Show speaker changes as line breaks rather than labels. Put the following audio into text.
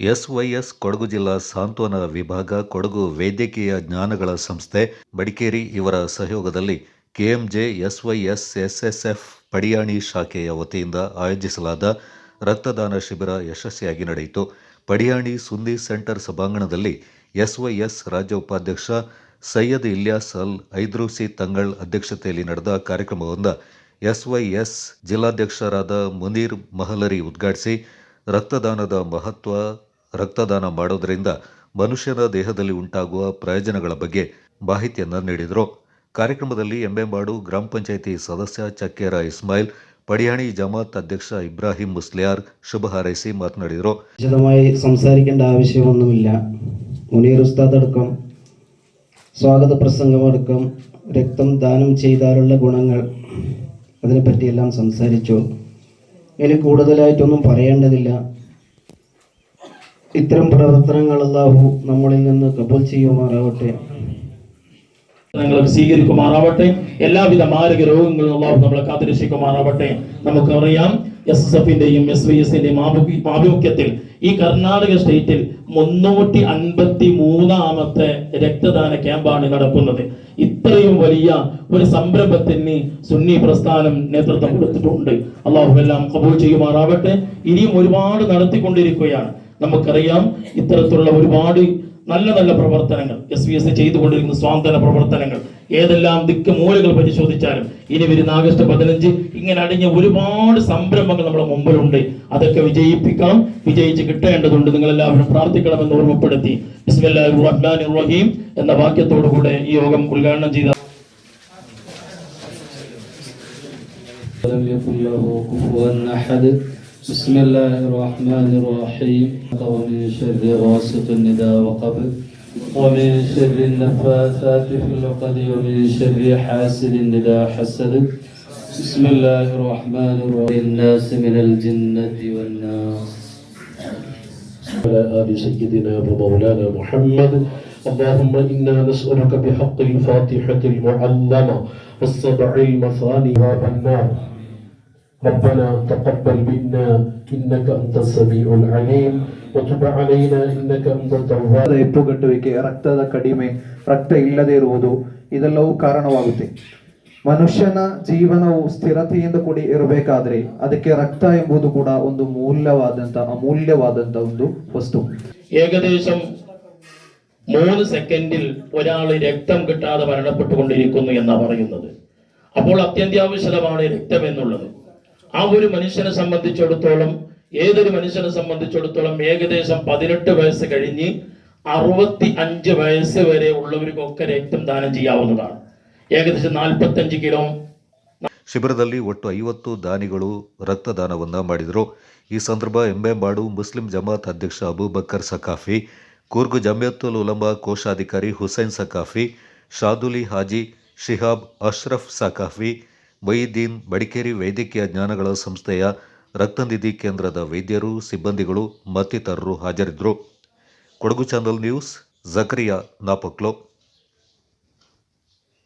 SYS Kodagu ಜಿಲ್ಲಾ ಸಾಂತ್ವನ ವಿಭಾಗ, ಕೊಡಗು ವೈದ್ಯಕೀಯ ಜ್ಞಾನಗಳ ಸಂಸ್ಥೆ ಬಡಿಕೇರಿ ಇವರ ಸಹಯೋಗದಲ್ಲಿ ಕೆಎಂಜೆ ಎಸ್ವೈಎಸ್ ಎಸ್ಎಸ್ಎಫ್ ಪಡಿಯಾಣಿ ಶಾಖೆಯ ವತಿಯಿಂದ ಆಯೋಜಿಸಲಾದ ರಕ್ತದಾನ ಶಿಬಿರ ಯಶಸ್ವಿಯಾಗಿ ನಡೆಯಿತು. ಪಡಿಯಾಣಿ ಸುಂದಿ ಸೆಂಟರ್ ಸಭಾಂಗಣದಲ್ಲಿ ಎಸ್ವೈಎಸ್ ರಾಜ್ಯ ಉಪಾಧ್ಯಕ್ಷ ಸೈಯದ್ ಇಲ್ಯಾಸ್ ಅಲ್ ಐದ್ರೂಸಿ ತಂಗಳ್ ಅಧ್ಯಕ್ಷತೆಯಲ್ಲಿ ನಡೆದ ಕಾರ್ಯಕ್ರಮವೊಂದ ಎಸ್ವೈಎಸ್ ಜಿಲ್ಲಾಧ್ಯಕ್ಷರಾದ ಮುನೀರ್ ಮಹಲರಿ ಉದ್ಘಾಟಿಸಿ ರಕ್ತದಾನದ ಮಹತ್ವ ರಕ್ತದಾನ ಮಾಡೋದರಿಂದ ಮನುಷ್ಯನ ದೇಹದಲ್ಲಿ ಉಂಟಾಗುವ ಪ್ರಯೋಜನಗಳ ಬಗ್ಗೆ ಮಾಹಿತಿಯನ್ನು ನೀಡಿದರು. ಕಾರ್ಯಕ್ರಮದಲ್ಲಿ ಎಂಬೆಂಬಾಡು ಗ್ರಾಮ ಪಂಚಾಯಿತಿ ಸದಸ್ಯ ಚಕ್ಕೇರ ಇಸ್ಮಾಯಿಲ್ പടിയാണി ജമാത്ത് അധ്യക്ഷ ഇബ്രാഹിം മുസ്ലിയാർ ശുഭ ഹറൈസി മാത്തനാടിയോ
വിശദമായി സംസാരിക്കേണ്ട ആവശ്യമൊന്നുമില്ല മുനീർ ഉസ്താദ് അടക്കം സ്വാഗത പ്രസംഗമടക്കം രക്തം ദാനം ചെയ്താലുള്ള ഗുണങ്ങൾ അതിനെപ്പറ്റിയെല്ലാം സംസാരിച്ചു. ഇനി കൂടുതലായിട്ടൊന്നും പറയേണ്ടതില്ല. ഇത്തരം പ്രവർത്തനങ്ങൾ അല്ലാഹു നമ്മളിൽ നിന്ന് കബൂൽ ചെയ്യുമാറാവട്ടെ.
സ്വീകരിക്കുമാറാവട്ടെ. എല്ലാവിധ മാരക രോഗങ്ങളും അള്ളാഹു നമ്മളെ കാത്തിരക്ഷിക്കുമാറാവട്ടെ. നമുക്കറിയാം എസ് എസ് എഫിന്റെയും എസ് വി എസിന്റെയും ആഭിമുഖ്യത്തിൽ ഈ കർണാടക സ്റ്റേറ്റിൽ മുന്നൂറ്റി അൻപത്തി മൂന്നാമത്തെ രക്തദാന ക്യാമ്പാണ് നടക്കുന്നത്. ഇത്രയും വലിയ ഒരു സംരംഭത്തിന് സുന്നി പ്രസ്ഥാനം നേതൃത്വം കൊടുത്തിട്ടുണ്ട്. അള്ളാഹു എല്ലാം കബൂൾ ചെയ്യുമാറാവട്ടെ. ഇനിയും ഒരുപാട് നടത്തിക്കൊണ്ടിരിക്കുകയാണ്. നമുക്കറിയാം ഇത്തരത്തിലുള്ള ഒരുപാട് നല്ല നല്ല പ്രവർത്തനങ്ങൾ എസ് വി എസ് ചെയ്തുകൊണ്ടിരിക്കുന്ന സ്വാന്തന പ്രവർത്തനങ്ങൾ ഏതെല്ലാം ദിക്ക് മൂലകൾ പരിശോധിച്ചാലും ഇനി വരുന്ന ആഗസ്റ്റ് പതിനഞ്ച് ഇങ്ങനെ അടിഞ്ഞ ഒരുപാട് സംരംഭങ്ങൾ നമ്മുടെ മുമ്പിലുണ്ട് അതൊക്കെ വിജയിപ്പിക്കണം വിജയിച്ച് കിട്ടേണ്ടതുണ്ട് നിങ്ങൾ എല്ലാവരും പ്രാർത്ഥിക്കണമെന്ന് ഓർമ്മപ്പെടുത്തി ബിസ്മില്ലാഹിർ റഹ്മാനിർ റഹീം എന്ന വാക്യത്തോടു കൂടെ ഈ യോഗം ഉദ്ഘാടനം ചെയ്ത
ولم يكن له كفوا أحد بسم الله الرحمن الرحيم. ومن شر غاسق إذا وقب. ومن شر النفاثات في العقد. ومن شر حاسد إذا حسد. بسم الله الرحمن الرحيم. الناس من الجنة والناس.
على آل سيدنا ومولانا محمد. اللهم إنا نسألك بحق الفاتحة المعلمة والسبع المثاني باب النار ربنا تقبل منا إنك أنت السميع العليم وتب علينا إنك أنت التواب
ಹೆಪ್ಪುಗಟ್ಟುವಿಕೆ ರಕ್ತದ ಕಡಿಮೆ ರಕ್ತ ಇಲ್ಲದೆ ಇರುವುದು ಇದೆಲ್ಲವೂ ಕಾರಣವಾಗುತ್ತೆ ಮನುಷ್ಯನ ಜೀವನವು ಸ್ಥಿರತೆಯಿಂದ ಕೂಡಿ ಇರಬೇಕಾದ್ರೆ ಅದಕ್ಕೆ ರಕ್ತ ಎಂಬುದು ಕೂಡ ಒಂದು ಮೂಲ್ಯವಾದಂತ ಅಮೂಲ್ಯವಾದಂತ ಒಂದು ವಸ್ತು
ഏകദേശം മൂന്ന് സെക്കൻഡിൽ ഒരാൾ രക്തം കിട്ടാതെ മരണപ്പെട്ടുകൊണ്ടിരിക്കുന്നു എന്നാ പറയുന്നത് അപ്പോൾ അത്യന്താവശ്യമാണ് രക്തം എന്നുള്ളത് ആ ഒരു മനുഷ്യനെ സംബന്ധിച്ചിടത്തോളം ഏതൊരു മനുഷ്യനെ സംബന്ധിച്ചിടത്തോളം ഏകദേശം പതിനെട്ട് വയസ്സ് കഴിഞ്ഞ് അറുപത്തി അഞ്ച് വയസ്സ് വരെ ഉള്ളവർക്കൊക്കെ രക്തം ദാനം ചെയ്യാവുന്നതാണ് ഏകദേശം നാൽപ്പത്തഞ്ച് കിലോ
ಶಿಬಿರದಲ್ಲಿ ಒಟ್ಟು ಐವತ್ತು ದಾನಿಗಳು ರಕ್ತದಾನವನ್ನು ಮಾಡಿದರು ಈ ಸಂದರ್ಭ ಎಂಬೆಂಬಾಡು ಮುಸ್ಲಿಂ ಜಮಾತ್ ಅಧ್ಯಕ್ಷ ಅಬೂಬಕ್ಕರ್ ಸಕಾಫಿ ಕೂರ್ಗು ಜಮಿಯತ್ತುಲ್ ಉಲಮಾ ಕೋಶಾಧಿಕಾರಿ ಹುಸೈನ್ ಸಕಾಫಿ ಶಾದುಲಿ ಹಾಜಿ ಶಿಹಾಬ್ ಅಶ್ರಫ್ ಸಕಾಫಿ ಮೊಯಿದ್ದೀನ್ ಬಡಿಕೇರಿ ವೈದ್ಯಕೀಯ ಜ್ಞಾನಗಳ ಸಂಸ್ಥೆಯ ರಕ್ತನಿಧಿ ಕೇಂದ್ರದ ವೈದ್ಯರು, ಸಿಬ್ಬಂದಿಗಳು, ಮತ್ತಿತರರು ಹಾಜರಿದ್ದರು. Kodagu channel news, Zakariya Napoklu.